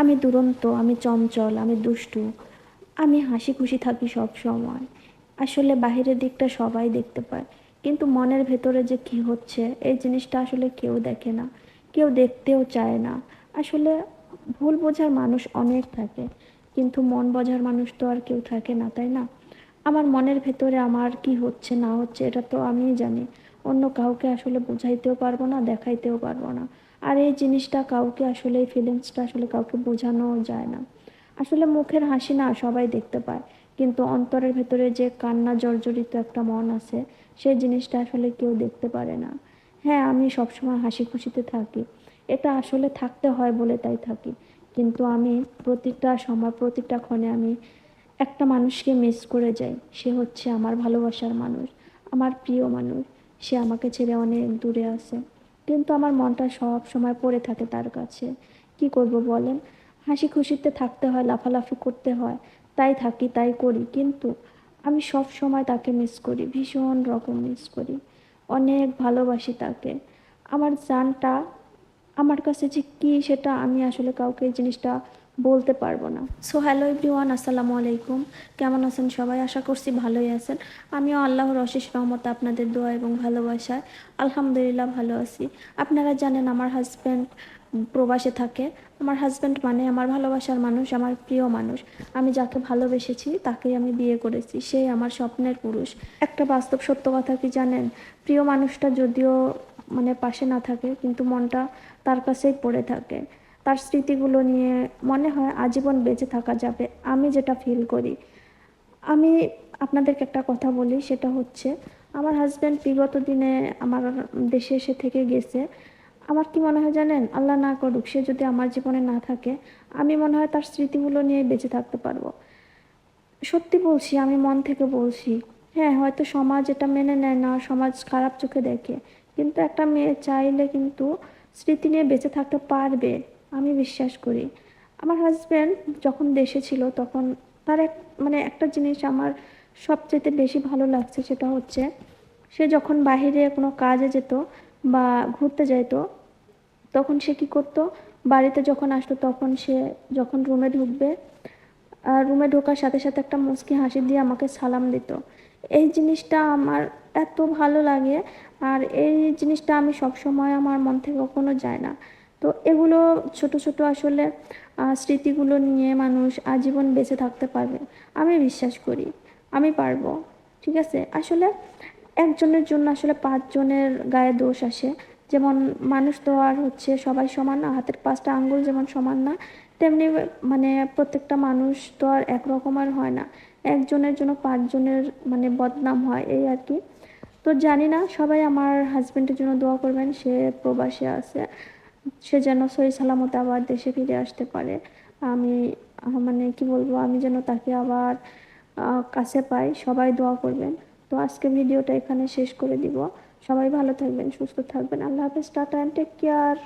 আমি দুরন্ত, আমি চঞ্চল, আমি দুষ্টু, আমি হাসি খুশি থাকি সব সময়। আসলে বাহিরের দিকটা সবাই দেখতে পায়, কিন্তু মনের ভেতরে যে কি হচ্ছে, এই জিনিসটা আসলে কেউ দেখে না, কেউ দেখতেও চায় না। আসলে ভুল বোঝার মানুষ অনেক থাকে, কিন্তু মন বোঝার মানুষ তো আর কেউ থাকে না, তাই না? আমার মনের ভেতরে আমার কি হচ্ছে, না হচ্ছে, এটা তো আমিই জানি। অন্য কাউকে আসলে বোঝাইতেও পারব না, দেখাইতেও পারব না। আর এই জিনিসটা কাউকে আসলে, এই ফিলিংসটা আসলে কাউকে বোঝানো যায় না। আসলে মুখের হাসি না সবাই দেখতে পায়, কিন্তু অন্তরের ভেতরে যে কান্না জর্জরিত একটা মন আছে, সেই জিনিসটা আসলে কেউ দেখতে পারে না। হ্যাঁ আমি সবসময় হাসি খুশিতে থাকি, এটা আসলে থাকতে হয় বলে তাই থাকি, কিন্তু আমি প্রতিটা সময়, প্রতিটা ক্ষণে আমি একটা মানুষকে মিস করে যাই, সে হচ্ছে আমার ভালোবাসার মানুষ, আমার প্রিয় মানুষ, সে আমাকে ছেড়ে অনেক দূরে আছে। কিন্তু আমার মনটা সব সময় পড়ে থাকে তার কাছে। কি করব বলেন? হাসি খুশিতে থাকতে হয়, লাফালাফি করতে হয়। তাই থাকি, তাই করি। কিন্তু আমি সব সময় তাকে মিস করি, ভীষণ রকম মিস করি। অনেক ভালোবাসি তাকে। আমার জানটা, আমার কাছে যে কী সেটা আমি আসলে কাউকে জিনিসটা বলতে পারব না। সো হ্যালো এভরিওয়ান আসসালামু আলাইকুম। কেমন আছেন সবাই? আশা করছি ভালোই আছেন। আমিও আল্লাহর অশেষ রহমতে আপনাদের দোয়া এবং ভালোবাসায় আলহামদুলিল্লাহ ভালো আছি। আপনারা জানেন আমার হাজব্যান্ড প্রবাসে থাকে। আমার হাজব্যান্ড মানে আমার ভালোবাসার মানুষ, আমার প্রিয় মানুষ। আমি যাকে ভালোবেসেছি, তাকেই আমি বিয়ে করেছি। সেই আমার স্বপ্নের পুরুষ। একটা বাস্তব সত্য কথা কি জানেন? প্রিয় মানুষটা যদিও মানে পাশে না থাকে, কিন্তু মনটা তার কাছেই পড়ে থাকে। তার স্মৃতিগুলো নিয়ে মনে হয় আজীবন বেঁচে থাকা যাবে। আমি যেটা ফিল করি, আমি আপনাদেরকে একটা কথা বলি, সেটা হচ্ছে আমার হাজব্যান্ড বিগত দিনে আমার দেশে এসে থেকে গেছে। আমার কি মনে হয় জানেন? আল্লাহ না করুক, সে যদি আমার জীবনে না থাকে, আমি মনে হয় তার স্মৃতিগুলো নিয়ে বেঁচে থাকতে পারব। সত্যি বলছি, আমি মন থেকে বলছি হ্যাঁ হয়তো সমাজ এটা মেনে নেয় না, সমাজ খারাপ চোখে দেখে, কিন্তু একটা মেয়ে চাইলে কিন্তু স্মৃতি নিয়ে বেঁচে থাকতে পারবে। আমি বিশ্বাস করি। আমার হাজব্যান্ড যখন দেশে ছিল তখন তার এক মানে একটা জিনিস আমার সবচেয়ে বেশি ভালো লাগছে সেটা হচ্ছে, সে যখন বাইরে কোনো কাজে যেত বা ঘুরতে যেত তখন সে কি করতো? বাড়িতে যখন আসতো তখন সে যখন রুমে ঢুকবে আর রুমে ঢোকার সাথে সাথে একটা মুচকি হাসি দিয়ে আমাকে সালাম দিত। এই জিনিসটা আমার এত ভালো লাগে আর এই জিনিসটা আমি সব সময় আমার মন থেকে কখনো যায় না। তো এগুলো ছোট ছোট আসলে স্মৃতিগুলো নিয়ে মানুষ আজীবন বেঁচে থাকতে পারবে। আমি বিশ্বাস করি, আমি পারব, ঠিক আছে? আসলে একজনের জন্য আসলে পাঁচজনের গায়ে দোষ আসে। যেমন মানুষ তো আর হচ্ছে সবাই সমান না, হাতের পাঁচটা আঙ্গুল যেমন সমান না, তেমনি মানে প্রত্যেকটা মানুষ তো আর একরকম আর হয় না। একজনের জন্য পাঁচজনের মানে বদনাম হয়, এই আর কি। তো জানি না, সবাই আমার হাজব্যান্ডের জন্য দোয়া করবেন, সে প্রবাসে আছে। সে যেন সহি সালামত আবার দেশে ফিরে আসতে পারে। আমি মানে কি বলব, আমি যেন তাকে আবার কাছে পাই, সবাই দোয়া করবেন। তো আজকে ভিডিওটা এখানে শেষ করে দিব। সবাই ভালো থাকবেন, সুস্থ থাকবেন। আল্লাহ হাফেজ, টাটা অ্যান্ড টেক কেয়ার